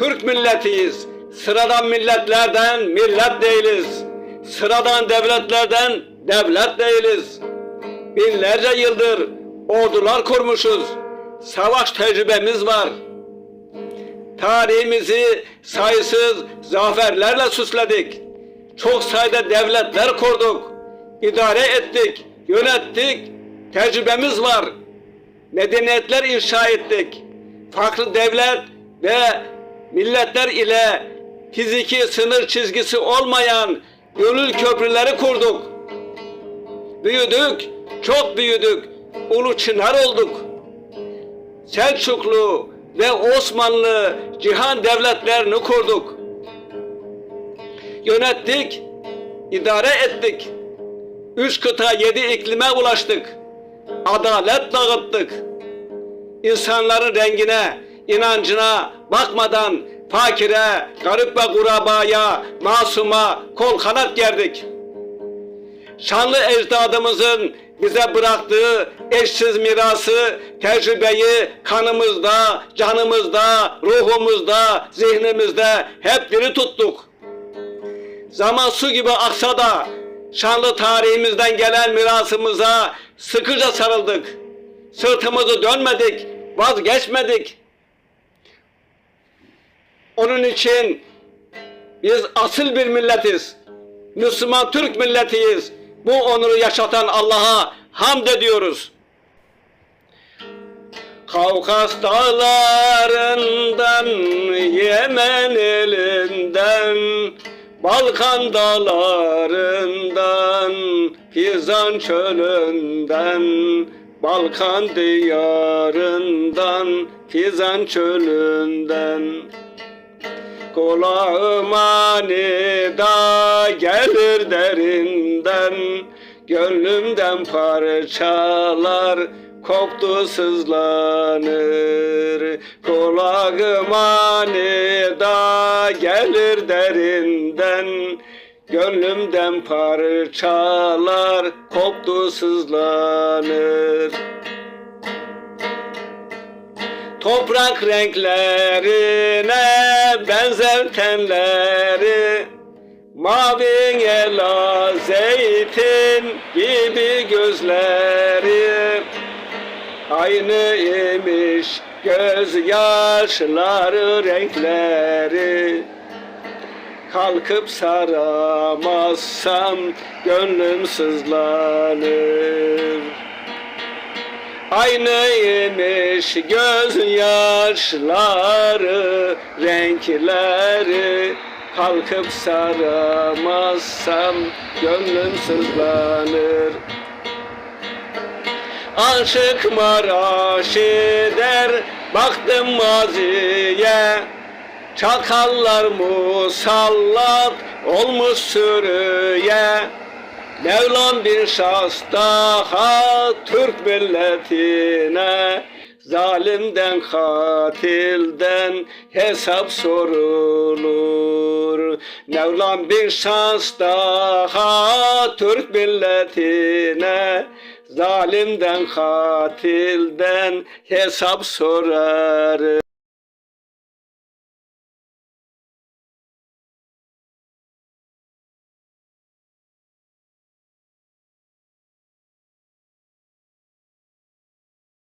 Türk milletiyiz. Sıradan milletlerden millet değiliz. Sıradan devletlerden devlet değiliz. Binlerce yıldır ordular kurmuşuz. Savaş tecrübemiz var. Tarihimizi sayısız zaferlerle süsledik. Çok sayıda devletler kurduk. İdare ettik, yönettik. Tecrübemiz var. Medeniyetler inşa ettik. Farklı devlet ve milletler ile fiziki sınır çizgisi olmayan gönül köprüleri kurduk. Büyüdük, çok büyüdük. Ulu Çınar olduk. Selçuklu ve Osmanlı cihan devletlerini kurduk. Yönettik, idare ettik. Üç kıta yedi iklime ulaştık. Adalet dağıttık. İnsanların rengine, inancına bakmadan fakire, garip ve kurabaya, masuma kol kanat gerdik. Şanlı ecdadımızın bize bıraktığı eşsiz mirası, tecrübeyi kanımızda, canımızda, ruhumuzda, zihnimizde hep diri tuttuk. Zaman su gibi aksa da şanlı tarihimizden gelen mirasımıza sıkıca sarıldık. Sırtımızı dönmedik, vazgeçmedik. Onun için biz asıl bir milletiz. Müslüman Türk milletiyiz. Bu onuru yaşatan Allah'a hamd ediyoruz. Kavkas dağlarından, Yemen elinden, Balkan dağlarından, Fizan çölünden, Balkan diyarından, Fizan çölünden. Kulağıma nida gelir derinden Gönlümden parçalar koptu sızlanır. Kulağıma nida gelir derinden Gönlümden parçalar koptu sızlanır Toprak renklerine benzer tenleri Mavi ela zeytin gibi gözleri. Aynı imiş gözyaşları renkleri. Kalkıp saramazsam gönlüm sızlanır Aynıymış gözyaşları, renkleri. Kalkıp saramazsam gönlüm sızlanır. Aşık maraş eder, baktım maziye. Çakallar musallat olmuş sürüye Mevlam bir şahs daha Türk milletine Zalimden katilden hesap sorulur. Mevlam bir şans daha Türk milletine Zalimden katilden hesap sorar